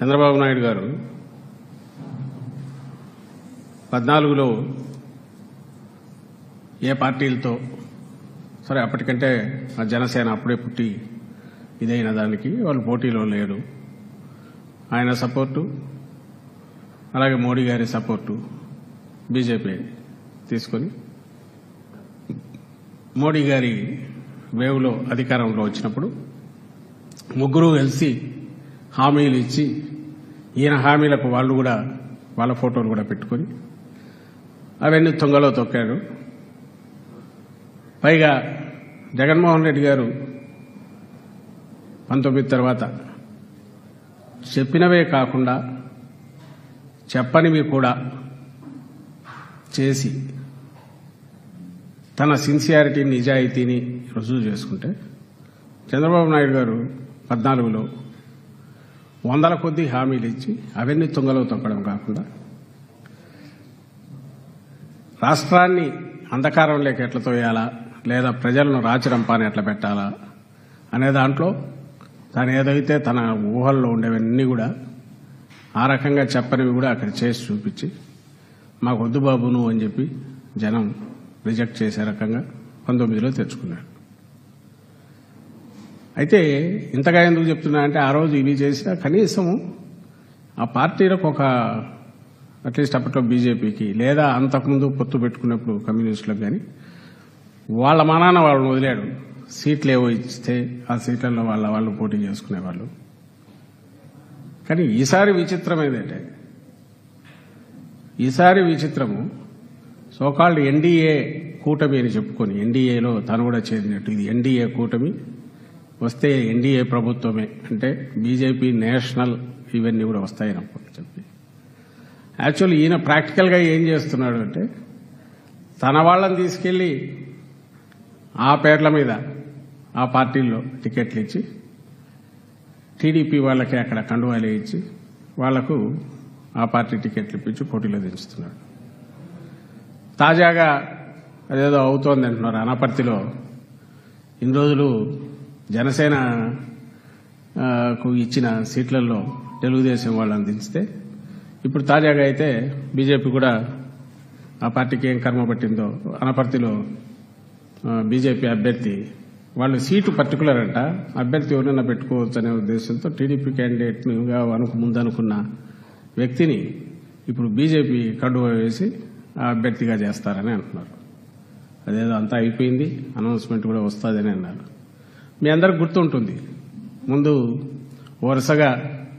చంద్రబాబు నాయుడు గారు పద్నాలుగులో ఏ పార్టీలతో సరే అప్పటికంటే ఆ జనసేన అప్పుడే పుట్టి ఇదైన దానికి వాళ్ళు పోటీలో లేరు. ఆయన సపోర్టు అలాగే మోడీ గారి సపోర్టు బీజేపీ తీసుకొని మోడీ గారి వేవ్లో అధికారంలో వచ్చినప్పుడు ముగ్గురు కలిసి హామీలు ఇచ్చి ఈయన హామీలకు వాళ్ళు కూడా వాళ్ళ ఫోటోలు కూడా పెట్టుకొని అవన్నీ తొంగలో తొక్కారు. పైగా జగన్మోహన్ రెడ్డి గారు పంతొమ్మిది తర్వాత చెప్పినవే కాకుండా చెప్పనివి కూడా చేసి తన సిన్సియారిటీ నిజాయితీని రుజువు చేసుకుంటే చంద్రబాబు నాయుడు గారు పద్నాలుగులో వందల కొద్ది హామీలు ఇచ్చి అవన్నీ తుంగలో తొక్కడం కాకుండా రాష్ట్రాన్ని అంధకారం లేక ఎట్లా తోయాలా? లేదా ప్రజలను రాచరంపాన్ని ఎట్లా పెట్టాలా? అనే దాంట్లో తను ఏదైతే తన ఊహల్లో ఉండేవన్నీ కూడా ఆ రకంగా చెప్పనివి కూడా అక్కడ చేసి చూపించి మాకు వద్దు బాబును అని చెప్పి జనం రిజెక్ట్ చేసే రకంగా పంతొమ్మిదిలో తెచ్చుకున్నాడు అయితే ఇంతగా ఎందుకు చెప్తున్నా అంటే ఆ రోజు ఇవి చేసినా కనీసం ఆ పార్టీలకు ఒక అట్లీస్ట్ అప్పట్లో బీజేపీకి లేదా అంతకుముందు పొత్తు పెట్టుకున్నప్పుడు కమ్యూనిస్టులకు కానీ వాళ్ళ మనాన వాళ్ళని వదిలాడు. సీట్లు ఏవో ఇస్తే ఆ సీట్లలో వాళ్ళ వాళ్ళు పోటీ చేసుకునేవాళ్ళు. కానీ ఈసారి విచిత్రం ఏంటంటే ఈసారి విచిత్రము సోకాల్డ్ ఎన్డీఏ కూటమి అని చెప్పుకొని ఎన్డీఏలో తను కూడా చేరినట్టు ఇది ఎన్డీఏ కూటమి వస్తే ఎన్డీఏ ప్రభుత్వమే. అంటే బీజేపీ నేషనల్ ఇవన్నీ కూడా వస్తాయని చెప్పి. యాక్చువల్లీ ఈయన ప్రాక్టికల్గా ఏం చేస్తున్నాడు అంటే తన వాళ్ళని తీసుకెళ్ళి ఆ పేర్ల మీద ఆ పార్టీల్లో టికెట్లు ఇచ్చి టీడీపీ వాళ్ళకి అక్కడ కండువాలు ఇచ్చి వాళ్ళకు ఆ పార్టీ టికెట్లు ఇప్పించి పోటీలో దించుతున్నాడు. తాజాగా అదేదో అవుతోంది అంటున్నారు అనపర్తిలో. ఇన్ని రోజులు జనసేన కు ఇచ్చిన సీట్లలో తెలుగుదేశం వాళ్ళు అందిస్తే ఇప్పుడు తాజాగా అయితే బీజేపీ కూడా ఆ పార్టీకి ఏం కర్మ పట్టిందో అనపర్తిలో బీజేపీ అభ్యర్థి వాళ్ళు సీటు పర్టికులర్ అంట అభ్యర్థి ఎవరైనా పెట్టుకోవచ్చు అనే ఉద్దేశంతో టీడీపీ క్యాండిడేట్గా అనుకు ముందనుకున్న వ్యక్తిని ఇప్పుడు బీజేపీ కడువ వేసి ఆ అభ్యర్థిగా చేస్తారని అంటున్నారు. అదేదో అంతా అయిపోయింది అనౌన్స్మెంట్ కూడా వస్తుందని అన్నారు. మీ అందరికి గుర్తుంటుంది. ముందు వరుసగా